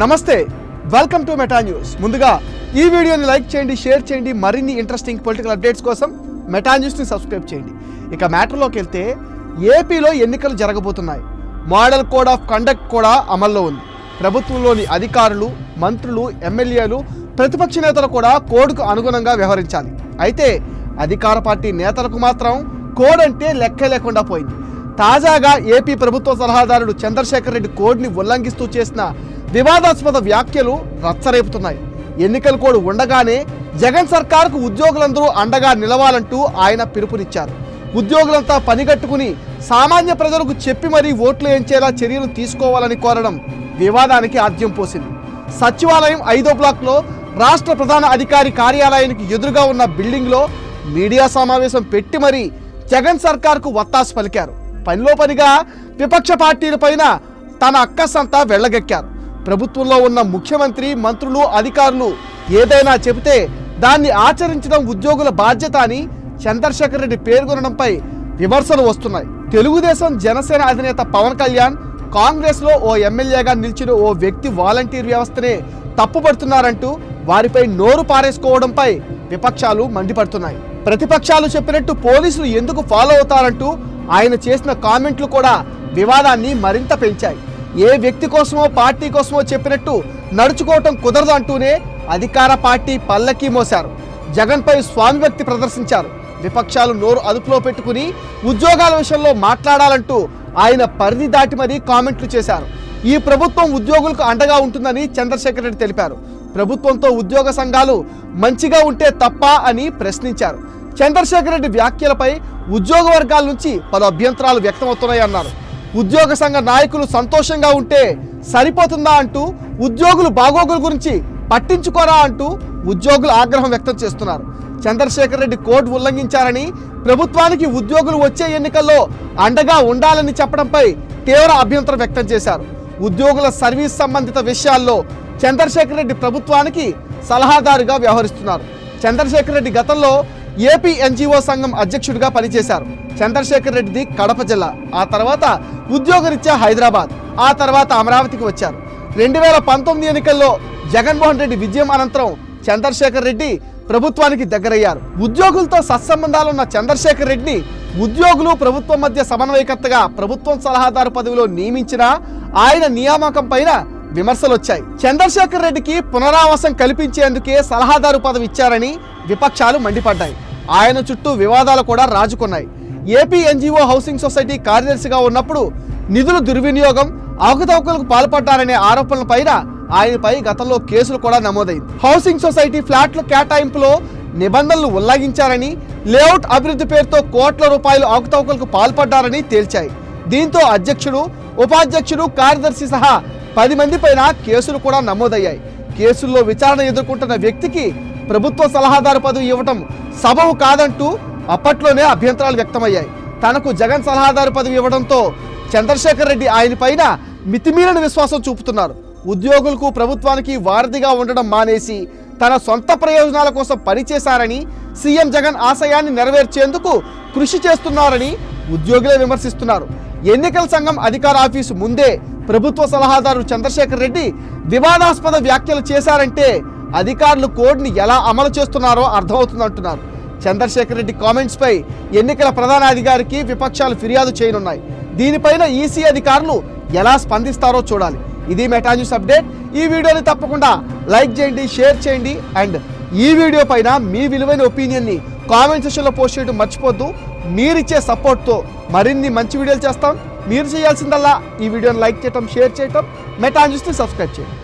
నమస్తే welcome to meta news ముందుగా ఈ వీడియోని లైక్ చేయండి షేర్ చేయండి మరిన్ని ఇంట్రెస్టింగ్ పొలిటికల్ అప్డేట్స్ కోసం మెటా న్యూస్ని సబ్స్క్రైబ్ చేయండి. ఇక మ్యాటర్లోకి వెళ్తే ఏపీలో ఎన్నికలు జరగబోతున్నాయి. మోడల్ కోడ్ ఆఫ్ కండక్ట్ కూడా అమల్లో ఉంది. ప్రభుత్వంలోని అధికారులు మంత్రులు ఎమ్మెల్యేలు ప్రతిపక్ష నేతలు కూడా కోడ్కు అనుగుణంగా వ్యవహరించాలి. అయితే అధికార పార్టీ నేతలకు మాత్రం కోడ్ అంటే లెక్క లేకుండా పోయింది. తాజాగా ఏపీ ప్రభుత్వ సలహాదారుడు చంద్రశేఖర్ రెడ్డి కోడ్ని ఉల్లంఘిస్తూ చేసిన వివాదాస్పద వ్యాఖ్యలు రచ్చరేపుతున్నాయి. ఎన్నికల కోడ్ ఉండగానే జగన్ సర్కార్కు ఉద్యోగులందరూ అండగా నిలవాలంటూ ఆయన పిలుపునిచ్చారు. ఉద్యోగులంతా పనిగట్టుకుని సామాన్య ప్రజలకు చెప్పి మరీ ఓట్లు ఎంచేలా చర్యలు తీసుకోవాలని కోరడం వివాదానికి ఆద్యం పోసింది. సచివాలయం ఐదో బ్లాక్లో రాష్ట్ర ప్రధాన అధికారి కార్యాలయానికి ఎదురుగా ఉన్న బిల్డింగ్లో మీడియా సమావేశం పెట్టి మరీ జగన్ సర్కార్కు వత్తాసు పలికారు. పనిలో పనిగా విపక్ష పార్టీలపైన తన అక్కసంతా వెళ్ళగెక్కారు ప్రభుత్వంలో ఉన్న ముఖ్యమంత్రి మంత్రులు అధికారులు ఏదైనా చెబితే దాన్ని ఆచరించడం ఉద్యోగుల బాధ్యత అని చంద్రశేఖర్ రెడ్డి పేర్కొనడంపై విమర్శలు వస్తున్నాయి. తెలుగుదేశం జనసేన అధినేత పవన్ కళ్యాణ్ కాంగ్రెస్లో ఓ ఎమ్మెల్యేగా నిలిచిన ఓ వ్యక్తి వాలంటీర్ వ్యవస్థనే తప్పుపడుతున్నారంటూ వారిపై నోరు పారేసుకోవడంపై విపక్షాలు మండిపడుతున్నాయి. ప్రతిపక్షాలు చెప్పినట్టు పోలీసులు ఎందుకు ఫాలో అవుతారంటూ ఆయన చేసిన కామెంట్లు కూడా వివాదాన్ని మరింత పెంచాయి. ఏ వ్యక్తి కోసమో పార్టీ కోసమో చెప్పినట్టు నడుచుకోవటం కుదరదు అంటూనే అధికార పార్టీ పల్లకి మోశారు. జగన్పై స్వామి వ్యక్తి ప్రదర్శించారు. విపక్షాలు నోరు అదుపులో పెట్టుకుని ఉద్యోగాల విషయంలో మాట్లాడాలంటూ ఆయన పరిధి దాటి మరీ కామెంట్లు చేశారు. ఈ ప్రభుత్వం ఉద్యోగులకు అండగా ఉంటుందని చంద్రశేఖర్ రెడ్డి తెలిపారు. ప్రభుత్వంతో ఉద్యోగ సంఘాలు మంచిగా ఉంటే తప్ప అని ప్రశ్నించారు. చంద్రశేఖర్ రెడ్డి వ్యాఖ్యలపై ఉద్యోగ వర్గాల నుంచి పలు అభ్యంతరాలు వ్యక్తమవుతున్నాయన్నారు. ఉద్యోగ సంఘ నాయకులు సంతోషంగా ఉంటే సరిపోతుందా అంటూ ఉద్యోగులు బాగోగుల గురించి పట్టించుకోరా అంటూ ఉద్యోగులు ఆగ్రహం వ్యక్తం చేస్తున్నారు. చంద్రశేఖర్ రెడ్డి కోర్టు ఉల్లంఘించారని ప్రభుత్వానికి ఉద్యోగులు వచ్చే ఎన్నికల్లో అండగా ఉండాలని చెప్పడంపై తీవ్ర అభ్యంతరం వ్యక్తం చేశారు. ఉద్యోగుల సర్వీస్ సంబంధిత విషయాల్లో చంద్రశేఖర్ రెడ్డి ప్రభుత్వానికి సలహాదారుగా వ్యవహరిస్తున్నారు. చంద్రశేఖర్ రెడ్డి గతంలో ఏపీ ఎన్జిఓ సంఘం అధ్యక్షుడిగా పనిచేశారు. చంద్రశేఖర్ రెడ్డిది కడప జిల్లా. ఆ తర్వాత ఉద్యోగరీత్యా హైదరాబాద్. ఆ తర్వాత అమరావతికి వచ్చారు. రెండు వేల పంతొమ్మిది ఎన్నికల్లో జగన్మోహన్ రెడ్డి విజయం అనంతరం చంద్రశేఖర్ రెడ్డి ప్రభుత్వానికి దగ్గరయ్యారు. ఉద్యోగులతో సత్సంబంధాలున్న చంద్రశేఖర్ రెడ్డిని ఉద్యోగులు ప్రభుత్వం మధ్య సమన్వయకర్తగా ప్రభుత్వం సలహాదారు పదవిలో నియమించిన ఆయన నియామకం పైన విమర్శలు వచ్చాయి చంద్రశేఖర్ రెడ్డికి పునరావాసం కల్పించేందుకే సలహాదారు పదవి ఇచ్చారని విపక్షాలు మండిపడ్డాయి. ఆయన చుట్టూ వివాదాలు కూడా రాజుకున్నాయి. ఏపీ ఎన్జిఓ హౌసింగ్ సొసైటీ కార్యదర్శిగా ఉన్నప్పుడు నిధుల దుర్వినియోగం అవకతవకలకు పాల్పడ్డారనే ఆరోపణలపైన ఆయనపై గతంలో కేసులు కూడా నమోదైంది. హౌసింగ్ సొసైటీ ఫ్లాట్ల కేటాయింపులో నిబంధనలు ఉల్లంఘించారని లేఅవుట్ అభివృద్ధి పేరుతో కోట్ల రూపాయలు అవకతవకలకు పాల్పడ్డారని తేల్చాయి. దీంతో అధ్యక్షుడు ఉపాధ్యక్షుడు కార్యదర్శి సహా పది మంది పైన కేసులు కూడా నమోదయ్యాయి. కేసుల్లో విచారణ ఎదుర్కొంటున్న వ్యక్తికి ప్రభుత్వ సలహాదారు పదవి ఇవ్వటం సబవు కాదంటూ అప్పట్లోనే అభ్యంతరాలు వ్యక్తమయ్యాయి. తనకు జగన్ సలహాదారు పదవి ఇవ్వడంతో చంద్రశేఖర్ రెడ్డి ఆయన పైన మితిమీరిన విశ్వాసం చూపుతున్నారు. ఉద్యోగులకు ప్రభుత్వానికి వారధిగా ఉండడం మానేసి తన సొంత ప్రయోజనాల కోసం పనిచేశారని సీఎం జగన్ ఆశయాన్ని నెరవేర్చేందుకు కృషి చేస్తున్నారని ఉద్యోగులే విమర్శిస్తున్నారు. ఎన్నికల సంఘం అధికార ఆఫీసు ముందే ప్రభుత్వ సలహాదారు చంద్రశేఖర్ రెడ్డి వివాదాస్పద వ్యాఖ్యలు చేశారంటే అధికారులు కోడ్ని ఎలా అమలు చేస్తున్నారో అర్థమవుతుందంటున్నారు. చంద్రశేఖర్ రెడ్డి కామెంట్స్ పై ఎన్నికల ప్రధాన అధికారికి విపక్షాలు ఫిర్యాదు చేయనున్నాయి. దీనిపైన ఈసీ అధికారులు ఎలా స్పందిస్తారో చూడాలి. ఇది మెటా న్యూస్ అప్డేట్. ఈ వీడియోని తప్పకుండా లైక్ చేయండి షేర్ చేయండి అండ్ ఈ వీడియో పైన మీ విలువైన ఒపీనియన్ని కామెంట్ సెషన్లో పోస్ట్ చేయడం మర్చిపోద్దు. మీరిచ్చే సపోర్ట్తో మరిన్ని మంచి వీడియోలు చేస్తాం. మీరు చేయాల్సిందల్లా ఈ వీడియోని లైక్ చేయటం షేర్ చేయటం మెటా న్యూస్ని సబ్స్క్రైబ్ చేయండి.